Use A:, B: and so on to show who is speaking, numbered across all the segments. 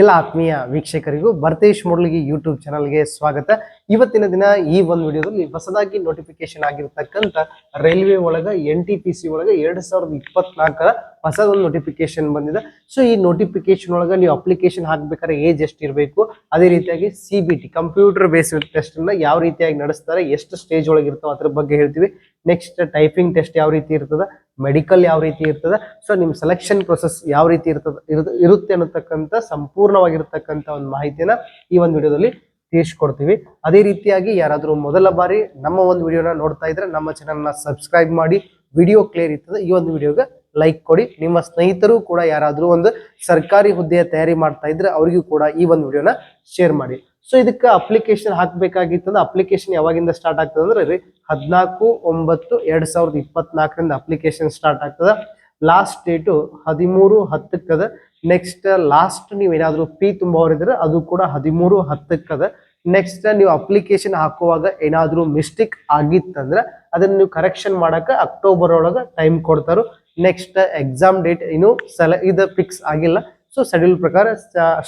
A: ಎಲ್ಲ ಆತ್ಮೀಯ ವೀಕ್ಷಕರಿಗೂ ಭರತೇಶ್ ಮುರಳಿಗೆ ಯೂಟ್ಯೂಬ್ ಚಾನಲ್ಗೆ ಸ್ವಾಗತ. ಇವತ್ತಿನ ದಿನ ಈ ಒಂದು ವಿಡಿಯೋದಲ್ಲಿ ಹೊಸದಾಗಿ ನೋಟಿಫಿಕೇಶನ್ ಆಗಿರ್ತಕ್ಕಂಥ ರೈಲ್ವೆ ಒಳಗ ಎನ್ ಟಿ ಪಿ ಸಿ ಒಳಗ ಎರಡ್ ಸಾವಿರದ ಇಪ್ಪತ್ನಾಲ್ಕರ ಹೊಸದೊಂದು ನೋಟಿಫಿಕೇಶನ್ ಬಂದಿದೆ. ಸೊ ಈ ನೋಟಿಫಿಕೇಶನ್ ಒಳಗ ನೀವು ಅಪ್ಲಿಕೇಶನ್ ಹಾಕ್ಬೇಕಾದ್ರೆ ಏಜ್ ಎಷ್ಟು ಇರಬೇಕು ಅದೇ ರೀತಿಯಾಗಿ C B T computer based test ಅನ್ನ ಯಾವ ರೀತಿಯಾಗಿ ನಡೆಸ್ತಾರೆ, ಎಷ್ಟು ಸ್ಟೇಜ್ ಒಳಗೆ ಇರ್ತಾವ ಅದ್ರ ಬಗ್ಗೆ ಹೇಳ್ತೀವಿ. ನೆಕ್ಸ್ಟ್ ಟೈಪಿಂಗ್ ಟೆಸ್ಟ್ ಯಾವ ರೀತಿ ಇರ್ತದ ಮೆಡಿಕಲ್ ಯಾವ ರೀತಿ ಇರ್ತದೆ? ಸೊ ನಿಮ್ಮ ಸೆಲೆಕ್ಷನ್ ಪ್ರೊಸೆಸ್ ಯಾವ ರೀತಿ ಇರ್ತದೆ ಇರು- ಇರುತ್ತೆ ಅನ್ನತಕ್ಕಂಥ ಸಂಪೂರ್ಣವಾಗಿರ್ತಕ್ಕಂಥ ಒಂದು ಮಾಹಿತಿನ ಈ ಒಂದು ವಿಡಿಯೋದಲ್ಲಿ ತಿಳಿಸ್ಕೊಡ್ತೀವಿ. ಅದೇ ರೀತಿಯಾಗಿ ಯಾರಾದರೂ ಮೊದಲ ಬಾರಿ ನಮ್ಮ ಒಂದು ವಿಡಿಯೋನ ನೋಡ್ತಾ ಇದ್ರೆ ನಮ್ಮ ಚಾನಲ್ನ ಸಬ್ಸ್ಕ್ರೈಬ್ ಮಾಡಿ ವಿಡಿಯೋ ಕ್ಲಿಯರ್ ಇರ್ತದೆ, ಈ ಒಂದು ವಿಡಿಯೋಗೆ ಲೈಕ್ ಕೊಡಿ. ನಿಮ್ಮ ಸ್ನೇಹಿತರು ಕೂಡ ಯಾರಾದರೂ ಒಂದು ಸರ್ಕಾರಿ ಹುದ್ದೆಯ ತಯಾರಿ ಮಾಡ್ತಾ ಇದ್ರೆ ಅವರಿಗೂ ಕೂಡ ಈ ಒಂದು ವಿಡಿಯೋನ ಶೇರ್ ಮಾಡಿ. ಸೊ ಇದಕ್ಕೆ ಅಪ್ಲಿಕೇಶನ್ ಹಾಕಬೇಕಾಗಿತ್ತಂದ್ರೆ ಅಪ್ಲಿಕೇಶನ್ ಯಾವಾಗಿಂದ ಸ್ಟಾರ್ಟ್ ಆಗ್ತದೆ ಅಂದ್ರೆ ರೀ ಹದಿನಾಲ್ಕು, ಒಂಬತ್ತು, ಎರಡ್ ಸಾವಿರದ ಇಪ್ಪತ್ನಾಲ್ಕರಿಂದ ಅಪ್ಲಿಕೇಶನ್ ಸ್ಟಾರ್ಟ್ ಆಗ್ತದೆ. ಲಾಸ್ಟ್ ಡೇಟು ಹದಿಮೂರು ಹತ್ತಕ್ಕದ. ನೆಕ್ಸ್ಟ್ ಲಾಸ್ಟ್ ನೀವು ಏನಾದರೂ ಪಿ ತುಂಬವರಿದ್ರೆ ಅದು ಕೂಡ ಹದಿಮೂರು ಹತ್ತಕ್ಕದ. ನೆಕ್ಸ್ಟ್ ನೀವು ಅಪ್ಲಿಕೇಶನ್ ಹಾಕುವಾಗ ಏನಾದರೂ ಮಿಸ್ಟೇಕ್ ಆಗಿತ್ತಂದ್ರೆ ಅದನ್ನ ನೀವು ಕರೆಕ್ಷನ್ ಮಾಡೋಕೆ ಅಕ್ಟೋಬರ್ ಒಳಗ ಟೈಮ್ ಕೊಡ್ತಾರೋ. ನೆಕ್ಸ್ಟ್ ಎಕ್ಸಾಮ್ ಡೇಟ್ ಇನ್ನು ಸೆಲೆ ಇದು ಫಿಕ್ಸ್ ಆಗಿಲ್ಲ. ಸೊ ಶೆಡ್ಯೂಲ್ ಪ್ರಕಾರ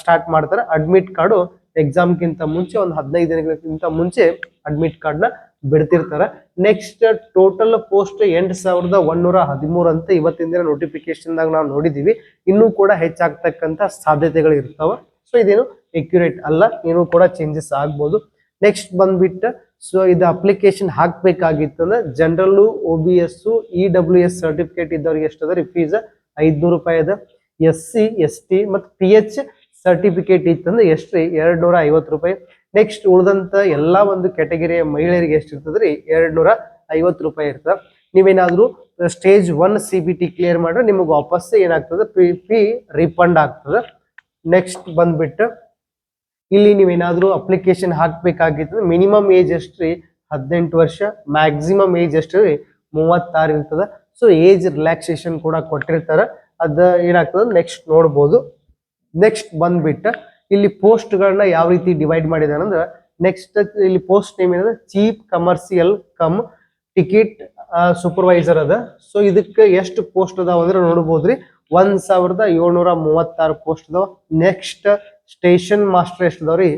A: ಸ್ಟಾರ್ಟ್ ಮಾಡ್ತಾರೆ. ಅಡ್ಮಿಟ್ ಕಾರ್ಡು ಎಕ್ಸಾಮ್ಗಿಂತ ಮುಂಚೆ ಒಂದು ಹದಿನೈದು ದಿನಗಳಿಗಿಂತ ಮುಂಚೆ ಅಡ್ಮಿಟ್ ಕಾರ್ಡ್ನ ಬಿಡ್ತಿರ್ತಾರೆ. ನೆಕ್ಸ್ಟ್ ಟೋಟಲ್ ಪೋಸ್ಟ್ ಎಂಟು ಸಾವಿರದ ಒಂದೂರ ಹದಿಮೂರು ಅಂತ ಇವತ್ತಿನ ದಿನ ನೋಟಿಫಿಕೇಶನ್ದಾಗ ನಾವು ನೋಡಿದ್ದೀವಿ ಇನ್ನೂ ಕೂಡ ಹೆಚ್ಚಾಗ್ತಕ್ಕಂಥ ಸಾಧ್ಯತೆಗಳು ಇರ್ತಾವ. ಸೊ ಇದೇನು ಎಕ್ಯುರೇಟ್ ಅಲ್ಲ. ಏನೂ ಕೂಡ ಚೇಂಜಸ್ ಆಗ್ಬೋದು. ನೆಕ್ಸ್ಟ್ ಬಂದ್ಬಿಟ್ಟು ಸೊ ಇದು ಅಪ್ಲಿಕೇಶನ್ ಹಾಕ್ಬೇಕಾಗಿತ್ತು ಅಂದ್ರೆ ಜನರಲ್ಲು O B C E W S certificate ಇದ್ದವ್ರಿಗೆ ಎಷ್ಟು ಅದ ರೀ? ಫೀಸ್ ಐದ್ನೂರು ರೂಪಾಯಿ ಅದ. ಎಸ್ ಸಿ ಎಸ್ ಟಿ ಮತ್ತು ಪಿ ಎಚ್ ಸರ್ಟಿಫಿಕೇಟ್ ಇತ್ತಂದ್ರೆ ಎಷ್ಟು? ರೀ ಎರಡು ನೂರ ಐವತ್ತು ರೂಪಾಯಿ. ನೆಕ್ಸ್ಟ್ ಉಳಿದಂತ ಎಲ್ಲಾ ಒಂದು ಕ್ಯಾಟಗರಿಯ ಮಹಿಳೆಯರಿಗೆ ಎಷ್ಟು ರೀ ಎರಡು ನೂರ ಐವತ್ತು ರೂಪಾಯಿ ಇರ್ತದೆ. ನೀವೇನಾದರೂ stage one C B T clear ಮಾಡ್ರೆ ನಿಮಗೆ ವಾಪಸ್ ಏನಾಗ್ತದೆ? ಪಿ ಪಿ ರಿಫಂಡ್ ಆಗ್ತದೆ. ನೆಕ್ಸ್ಟ್ ಬಂದ್ಬಿಟ್ಟು, ಇಲ್ಲಿ ನೀವೇನಾದರೂ ಅಪ್ಲಿಕೇಶನ್ ಹಾಕ್ಬೇಕಾಗಿತ್ತು ಮಿನಿಮಮ್ ಏಜ್ ಎಷ್ಟು ರೀ? ಹದಿನೆಂಟು ವರ್ಷ. ಮ್ಯಾಕ್ಸಿಮಮ್ ಏಜ್ ಎಷ್ಟು ರೀ? ಮೂವತ್ತಾರು ಇರ್ತದೆ. ಸೊ ಏಜ್ ರಿಲ್ಯಾಕ್ಸೇಷನ್ ಕೂಡ ಕೊಟ್ಟಿರ್ತಾರೆ. ಅದ ಏನಾಗ್ತದೆ? ನೆಕ್ಸ್ಟ್ ನೋಡ್ಬೋದು. ನೆಕ್ಸ್ಟ್ ಬಂದ್ಬಿಟ್ಟು ಇಲ್ಲಿ ಪೋಸ್ಟ್ಗಳನ್ನ ಯಾವ ರೀತಿ ಡಿವೈಡ್ ಮಾಡಿದಾರೆ ಅಂದ್ರೆ ನೆಕ್ಸ್ಟ್ ಇಲ್ಲಿ ಪೋಸ್ಟ್ ನೇಮ್ ಏನಂದ್ರೆ chief commercial cum ticket supervisor ಅದ. ಸೊ ಇದಕ್ಕೆ ಎಷ್ಟು ಪೋಸ್ಟ್ ಅದಾವ ಅಂದ್ರೆ ನೋಡ್ಬೋದ್ರಿ. ಒಂದ್ ಸಾವಿರದ ಏಳ್ನೂರ ಮೂವತ್ತಾರು ಪೋಸ್ಟ್ ಅದಾವ. ನೆಕ್ಸ್ಟ್ ಸ್ಟೇಷನ್ ಮಾಸ್ಟರ್ ಎಷ್ಟು ಅದಾವ್ರಿ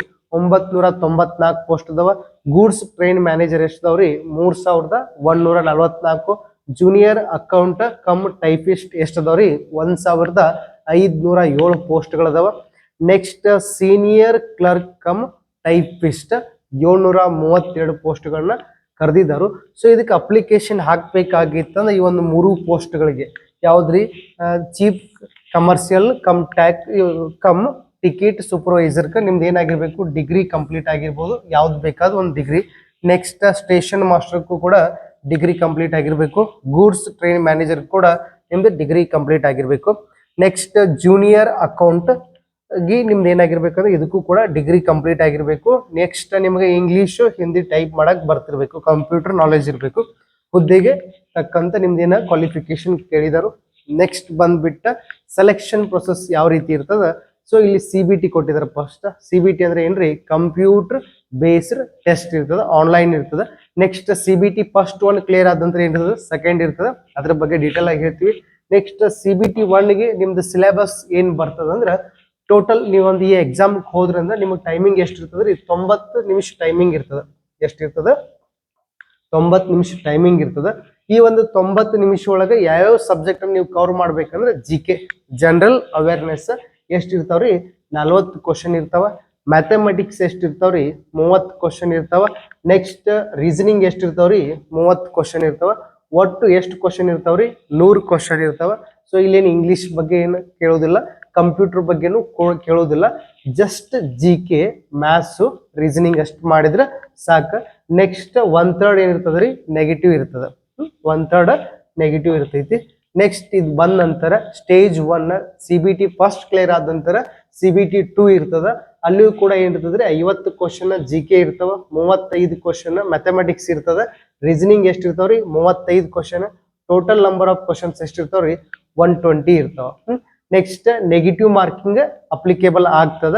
A: ತೊಂಬತ್ನಾಲ್ಕು ಪೋಸ್ಟ್ ಅದಾವ. ಗೂಡ್ಸ್ ಟ್ರೈನ್ ಮ್ಯಾನೇಜರ್ ಎಷ್ಟು ಅದಾವ್ರಿ ಮೂರ್ ಸಾವಿರದ ಒಂದ್ನೂರ ನಲವತ್ನಾಲ್ಕು. ಜೂನಿಯರ್ ಅಕೌಂಟ್ ಕಮ್ ಟೈಪಿಸ್ಟ್ ಎಷ್ಟು ಅದಾವ್ರಿ ಒಂದ್ ಸಾವಿರದ ಐದ್ನೂರ ಏಳು ಪೋಸ್ಟ್ಗಳದಾವ. Next senior clerk cum typist ಏಳ್ನೂರ ಮೂವತ್ತೆರಡು ಪೋಸ್ಟ್ಗಳನ್ನ ಕರೆದಿದ್ದಾರು ಸೊ, ಇದಕ್ಕೆ ಅಪ್ಲಿಕೇಶನ್ ಹಾಕಬೇಕಾಗಿತ್ತಂದ್ರೆ ಈ ಒಂದು ಮೂರು ಪೋಸ್ಟ್ಗಳಿಗೆ. ಯಾವುದ್ರಿ? Chief commercial cum tack cum ticket ಸೂಪರ್ವೈಸರ್ಗೆ ನಿಮ್ದು ಏನಾಗಿರ್ಬೇಕು, ಡಿಗ್ರಿ ಕಂಪ್ಲೀಟ್ ಆಗಿರ್ಬೋದು, ಯಾವ್ದು ಬೇಕಾದ ಒಂದು ಡಿಗ್ರಿ. ನೆಕ್ಸ್ಟ್ ಸ್ಟೇಷನ್ ಮಾಸ್ಟರ್ಗೂ ಕೂಡ ಡಿಗ್ರಿ ಕಂಪ್ಲೀಟ್ ಆಗಿರ್ಬೇಕು. ಗೂಡ್ಸ್ ಟ್ರೈನ್ ಮ್ಯಾನೇಜರ್ ಕೂಡ ನಿಮ್ದು ಡಿಗ್ರಿ ಕಂಪ್ಲೀಟ್ ಆಗಿರ್ಬೇಕು. ನೆಕ್ಸ್ಟ್ ಜೂನಿಯರ್ ಅಕೌಂಟ್ ಗಿ ನಿಮ್ದು ಏನಾಗಿರ್ಬೇಕಂದ್ರೆ ಇದಕ್ಕೂ ಕೂಡ ಡಿಗ್ರಿ ಕಂಪ್ಲೀಟ್ ಆಗಿರ್ಬೇಕು. ನೆಕ್ಸ್ಟ್ ನಿಮಗೆ ಇಂಗ್ಲಿಷ್ ಹಿಂದಿ ಟೈಪ್ ಮಾಡಕ್ ಬರ್ತಿರ್ಬೇಕು. ಕಂಪ್ಯೂಟರ್ ನಾಲೆಜ್ ಇರಬೇಕು. ಹುದ್ದೆಗೆ ತಕ್ಕಂತ ನಿಮ್ದು ಏನ ಕ್ವಾಲಿಫಿಕೇಶನ್ ಕೇಳಿದಾರು. ನೆಕ್ಸ್ಟ್ ಬಂದ್ಬಿಟ್ಟ ಸೆಲೆಕ್ಷನ್ ಪ್ರೊಸೆಸ್ ಯಾವ ರೀತಿ ಇರ್ತದ? ಸೊ ಇಲ್ಲಿ ಸಿ ಬಿ ಟಿ ಕೊಟ್ಟಿದ್ದಾರೆ ಫಸ್ಟ್ ಸಿ ಬಿ ಟಿ ಅಂದ್ರೆ ಏನ್ರಿ? ಕಂಪ್ಯೂಟರ್ ಬೇಸ್ಡ್ ಟೆಸ್ಟ್ ಇರ್ತದ ಆನ್ಲೈನ್ ಇರ್ತದ. Next C B T first one clear ಆದಂತ ಏನಿರ್ತದೆ ಸೆಕೆಂಡ್ ಇರ್ತದ. ಅದ್ರ ಬಗ್ಗೆ ಡೀಟೇಲ್ ಆಗಿ ಹೇಳ್ತೀವಿ. ನೆಕ್ಸ್ಟ್ ಸಿ ಬಿ ಟಿ ಒನ್ಗೆ ನಿಮ್ದು ಸಿಲೆಬಸ್ ಏನು ಬರ್ತದ ಅಂದ್ರೆ ಟೋಟಲ್ ನೀವೊಂದು ಈ ಎಕ್ಸಾಮ್ ಹೋದ್ರಂದ್ರೆ ನಿಮಗೆ ಟೈಮಿಂಗ್ ಎಷ್ಟು ಇರ್ತದೆ ತೊಂಬತ್ತು ನಿಮಿಷ ಟೈಮಿಂಗ್ ಇರ್ತದೆ. ಎಷ್ಟು ಇರ್ತದೆ ತೊಂಬತ್ತು ನಿಮಿಷ ಟೈಮಿಂಗ್ ಇರ್ತದೆ. ಈ ಒಂದು ತೊಂಬತ್ತು ನಿಮಿಷ ಒಳಗೆ ಯಾವ್ಯಾವ ಸಬ್ಜೆಕ್ಟ್ ನೀವು ಕವರ್ ಮಾಡ್ಬೇಕಂದ್ರೆ ಜಿ ಕೆ ಜನರಲ್ ಅವೇರ್ನೆಸ್ ಎಷ್ಟು ರೀ ನಲ್ವತ್ತು ಕ್ವಶನ್ ಇರ್ತಾವ. ಮ್ಯಾಥಮೆಟಿಕ್ಸ್ ಎಷ್ಟು ಇರ್ತಾವ್ರಿ ಮೂವತ್ತು ಕ್ವಶನ್ ಇರ್ತಾವ. ನೆಕ್ಸ್ಟ್ ರೀಸನಿಂಗ್ ಎಷ್ಟು ರೀ ಮೂವತ್ತು ಕ್ವಶನ್ ಇರ್ತಾವ. ಒಟ್ಟು ಎಷ್ಟು ಕ್ವಶನ್ ಇರ್ತಾವ್ರಿ? ನೂರು ಕ್ವಶನ್ ಇರ್ತಾವ. ಸೊ ಇಲ್ಲೇನು ಇಂಗ್ಲಿಷ್ ಬಗ್ಗೆ ಏನು ಕೇಳೋದಿಲ್ಲ ಕಂಪ್ಯೂಟರ್ ಬಗ್ಗೆನೂ ಕೇಳೋದಿಲ್ಲ. Just G K maths reasoning ಅಷ್ಟು ಮಾಡಿದ್ರೆ ಸಾಕು. ನೆಕ್ಸ್ಟ್ ಒನ್ ಥರ್ಡ್ ಏನಿರ್ತದ ರೀ ನೆಗೆಟಿವ್ ಇರ್ತದೆ. ಒನ್ ಥರ್ಡ್ ನೆಗೆಟಿವ್ ಇರ್ತೈತಿ. ನೆಕ್ಸ್ಟ್ ಇದು ಬಂದ ನಂತರ stage one C B T first clear ಆದ ನಂತರ ಸಿ ಬಿ ಟಿ ಟೂ ಇರ್ತದ. ಅಲ್ಲಿಯೂ ಕೂಡ ಏನಿರ್ತದ್ರಿ ಐವತ್ತು ಕ್ವಶನ್ ಜಿ ಕೆ ಇರ್ತವ. ಮೂವತ್ತೈದು ಕ್ವಶನ್ ಮ್ಯಾಥಮೆಟಿಕ್ಸ್ ಇರ್ತದ. ರೀಸನಿಂಗ್ ಎಷ್ಟು ರೀ ಮೂವತ್ತೈದು question total number of questions ಎಷ್ಟು ರೀ ಒನ್ ಟ್ವೆಂಟಿ ಇರ್ತಾವ ನೆಕ್ಸ್ಟ್ ನೆಗೆಟಿವ್ ಮಾರ್ಕಿಂಗ್ ಅಪ್ಲಿಕೇಬಲ್ ಆಗ್ತದ.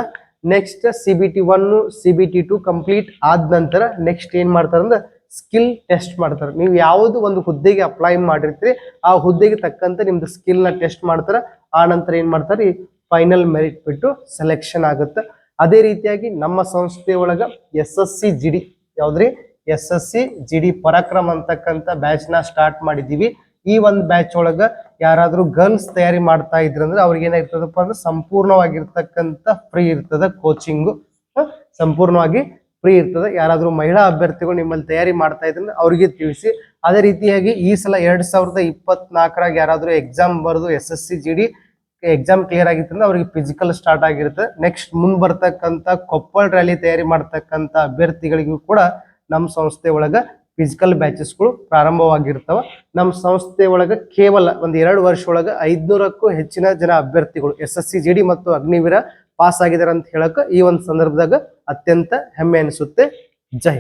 A: Next C B T one C B T two complete ಆದ ನಂತರ ನೆಕ್ಸ್ಟ್ ಏನ್ ಮಾಡ್ತಾರ ಅಂದ್ರೆ ಸ್ಕಿಲ್ ಟೆಸ್ಟ್ ಮಾಡ್ತಾರೆ. ನೀವು ಯಾವುದು ಒಂದು ಹುದ್ದೆಗೆ ಅಪ್ಲೈ ಮಾಡಿರ್ತೀರಿ, ಆ ಹುದ್ದೆಗೆ ತಕ್ಕಂತೆ ನಿಮ್ದು ಸ್ಕಿಲ್ನ ಟೆಸ್ಟ್ ಮಾಡ್ತಾರೆ. ಆ ನಂತರ ಏನ್ ಮಾಡ್ತಾರೆ? ಫೈನಲ್ ಮೆರಿಟ್ ಬಿಟ್ಟು ಸೆಲೆಕ್ಷನ್ ಆಗುತ್ತೆ. ಅದೇ ರೀತಿಯಾಗಿ ನಮ್ಮ ಸಂಸ್ಥೆ ಒಳಗ S S C G D ಯಾವ್ದ್ರಿ? S S C G D Parakram ಅಂತಕ್ಕಂಥ ಬ್ಯಾಚ್ನ ಸ್ಟಾರ್ಟ್ ಮಾಡಿದೀವಿ ಈ ಒಂದು ಬ್ಯಾಚ್ ಒಳಗ ಯಾರಾದ್ರೂ ಗರ್ಲ್ಸ್ ತಯಾರಿ ಮಾಡ್ತಾ ಇದ್ರಂದ್ರೆ ಅವ್ರಿಗೆ ಏನಾಗಿರ್ತದಪ್ಪ ಅಂದ್ರೆ ಸಂಪೂರ್ಣವಾಗಿರ್ತಕ್ಕಂತ ಫ್ರೀ ಇರ್ತದ ಕೋಚಿಂಗ್ ಸಂಪೂರ್ಣವಾಗಿ ಫ್ರೀ ಇರ್ತದೆ. ಯಾರಾದ್ರೂ ಮಹಿಳಾ ಅಭ್ಯರ್ಥಿಗಳು ನಿಮ್ಮಲ್ಲಿ ತಯಾರಿ ಮಾಡ್ತಾ ಇದ್ರೆ ಅವ್ರಿಗೆ ತಿಳಿಸಿ. ಅದೇ ರೀತಿಯಾಗಿ ಈ ಸಲ ಎರಡ್ ಸಾವಿರದ ಇಪ್ಪತ್ನಾಲ್ಕರಾಗ ಯಾರಾದ್ರೂ ಎಕ್ಸಾಮ್ ಬರೆದು S S C G D exam clear ಆಗಿತ್ತಂದ್ರೆ ಅವ್ರಿಗೆ ಫಿಸಿಕಲ್ ಸ್ಟಾರ್ಟ್ ಆಗಿರುತ್ತೆ. ನೆಕ್ಸ್ಟ್ ಮುಂದ್ ಬರ್ತಕ್ಕಂಥ ಕೊಪ್ಪಳ ರ್ಯಾಲಿ ತಯಾರಿ ಮಾಡ್ತಕ್ಕಂಥ ಅಭ್ಯರ್ಥಿಗಳಿಗೂ ಕೂಡ ನಮ್ಮ ಸಂಸ್ಥೆ ಒಳಗೆ ಫಿಸಿಕಲ್ ಬ್ಯಾಚಸ್ಗಳು ಪ್ರಾರಂಭವಾಗಿರ್ತಾವ. ನಮ್ಮ ಸಂಸ್ಥೆ ಒಳಗೆ ಕೇವಲ ಒಂದು ಎರಡು ವರ್ಷ ಒಳಗ ಐದ್ನೂರಕ್ಕೂ ಹೆಚ್ಚಿನ ಜನ ಅಭ್ಯರ್ಥಿಗಳು S S C G D ಮತ್ತು ಅಗ್ನಿವೀರ ಪಾಸ್ ಆಗಿದ್ದಾರೆ ಅಂತ ಹೇಳಕ್ಕೆ ಈ ಒಂದು ಸಂದರ್ಭದಾಗ ಅತ್ಯಂತ ಹೆಮ್ಮೆ ಅನಿಸುತ್ತೆ. ಜೈ